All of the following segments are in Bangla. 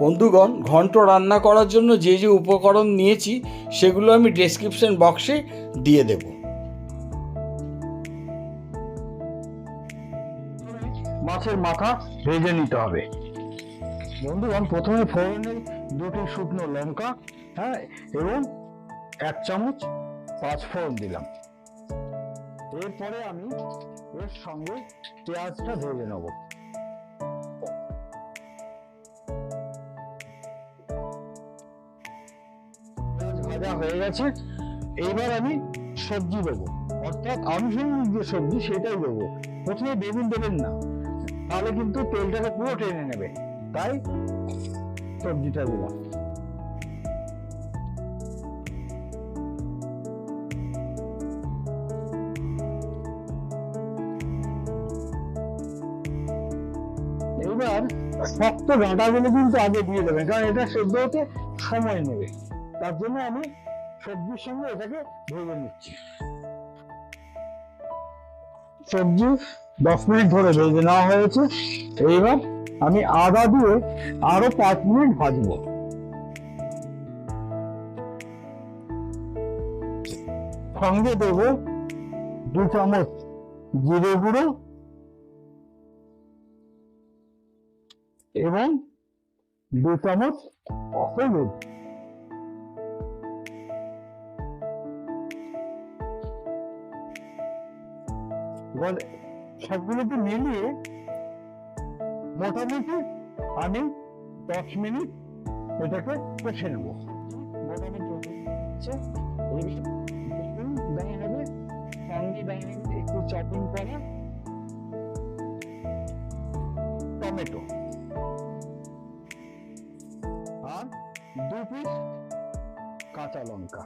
বন্ধুগণ, ঘন্ট রান্না করার জন্য যে যে উপকরণ নিয়েছি, সেগুলো আমি ডেসক্রিপশন বক্সে দিয়ে দেব। মাছের মাথা ভেজে নিতে হবে। বন্ধুগণ, প্রথমে ফোড়নে দুটি শুকনো লঙ্কা হ্যাঁ এবং এক চামচ পাঁচ ফোড়ন দিলাম। এরপরে আমি এর সঙ্গে পেঁয়াজটা ভেজে নেব। ভাজা হয়ে গেছে। এইবার আমি সবজি দেবো। অর্থাৎ আনুষঙ্গিক যে সবজি, সেটাই দেবো। প্রথমে বেগুন দেবেন না। তাহলে কিন্তু তেলটাকে পুরো টেনে নেবে। তাই সবজিটা দিলাম এবার শক্ত ডাঁটাগুলো কিন্তু আগে দিয়ে দেবেন, কারণ এটা সেদ্ধ হতে সময় নেবে। তার জন্য আমি সবজির সঙ্গে এটাকে ভেজে নিচ্ছি। সবজি দশ মিনিট ধরে ভেজে নেওয়া হয়েছে। এইবার আমি আদা দিয়ে আরও পাঁচ মিনিট ভাজবো। সঙ্গে দেবো দু চামচ জিরে গুঁড়ো এবং দু চামচ হলুদ। এবার সবগুলোকে মিলিয়ে মোটামুটি আমি দশ মিনিট এটাকে কষে নেব। একটু টমেটো। আর দু পিস কাঁচা লঙ্কা।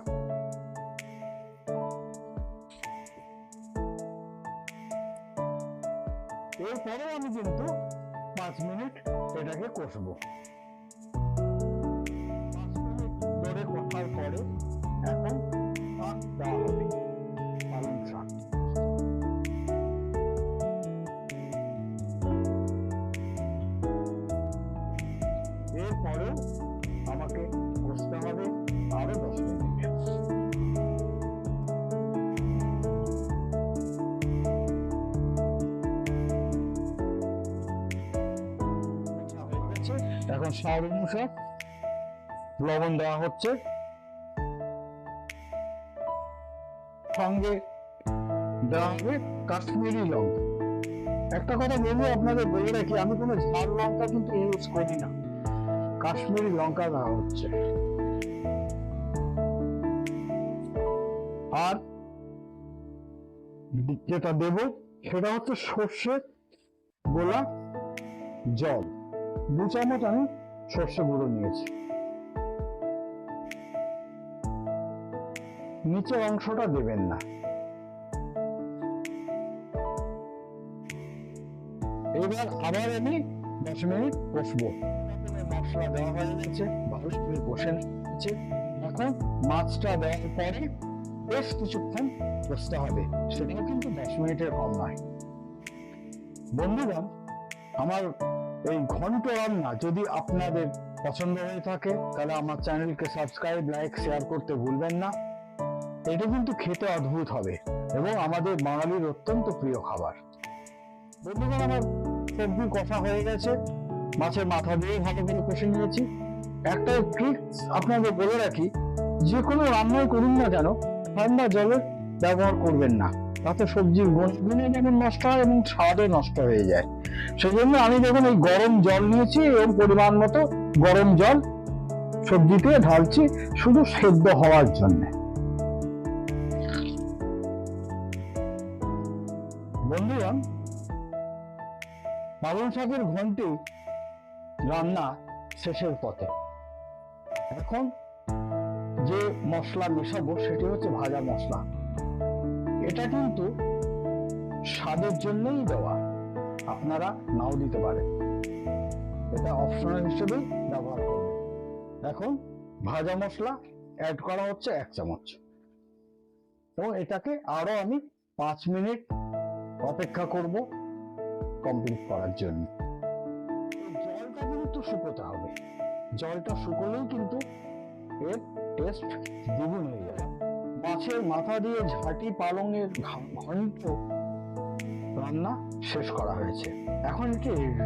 এরপরেও আমি কিন্তু পাঁচ মিনিট এটাকে কষবো। কষার পরে এখন এরপরেও আমাকে কষতে হবে এখন স্বাদ অনুসার লবণ দেওয়া হচ্ছে। সঙ্গে দেওয়া হবে কাশ্মীরি লঙ্কা। একটা কথা বলব আপনাদের, বলে রাখি, আমি কোনো ঝাল লঙ্কা কিন্তু ইউজ করি না। কাশ্মীরি লঙ্কা দেওয়া হচ্ছে। আর যেটা দেব, সেটা হচ্ছে সর্ষে গোলা জল। দু চামচ আমি সর্ষে গুঁড়ো নিয়েছি। নিচের অংশটা দেবেন না। এবার আবার আমি দশ মিনিট কষবো। মশলা দেওয়া হয়ে গেছে ভালো করে কষে নিয়েছে এখন মাছটা দেওয়ার পরে বেশ কিছুক্ষণ কষতে হবে, সেটাও কিন্তু দশ মিনিটের কম নয়। বন্ধুগণ আমার এই ঘন্ট রান্না যদি আপনাদের পছন্দ হয়ে থাকে, তাহলে আমার চ্যানেলকে সাবস্ক্রাইব লাইক শেয়ার করতে ভুলবেন না। এটা কিন্তু খেতে অদ্ভুত হবে এবং আমাদের বাঙালির অত্যন্ত প্রিয় খাবার। বন্ধুগণ, আমার সবজি কষা হয়ে গেছে। মাছের মাথা দিয়ে ভালো করে কষে নিয়েছি। একটা ট্রিক্স আপনাদের বলে রাখি, যে কোনো রান্নাই করুন না কেন, ঠান্ডা জলের ব্যবহার করবেন না। তাতে সবজির গুণে যেমন নষ্ট হয় এবং স্বাদও নষ্ট হয়ে যায়। সেজন্য আমি দেখুন এই গরম জল নিয়েছি এবং পরিমাণ মতো গরম জল সবজিতে ঢালছি শুধু সেদ্ধ হওয়ার জন্য। বন্ধুগণ পালং শাকের ঘন্টি রান্না শেষের পথে। এখন যে মশলা মেশাবো, সেটি হচ্ছে ভাজা মশলা। এটা কিন্তু স্বাদের জন্যই দেওয়া। আপনারা নাও দিতে পারেন। এটা অপশনাল হিসেবে ব্যবহার করবেন। এখন ভাজা মশলা অ্যাড করা হচ্ছে এক চামচ। এবং এটাকে আরও আমি পাঁচ মিনিট অপেক্ষা করব কমপ্লিট করার জন্য। জলটা কিন্তু শুকোতে হবে। জলটা শুকোলেই কিন্তু এর টেস্ট দ্বিগুণ হয়ে যাবে। মাছের মাথা দিয়ে ঝাঁটি পালংয়ের ঘন্ট রান্না শেষ করা হয়েছে। এখন এটি রেডি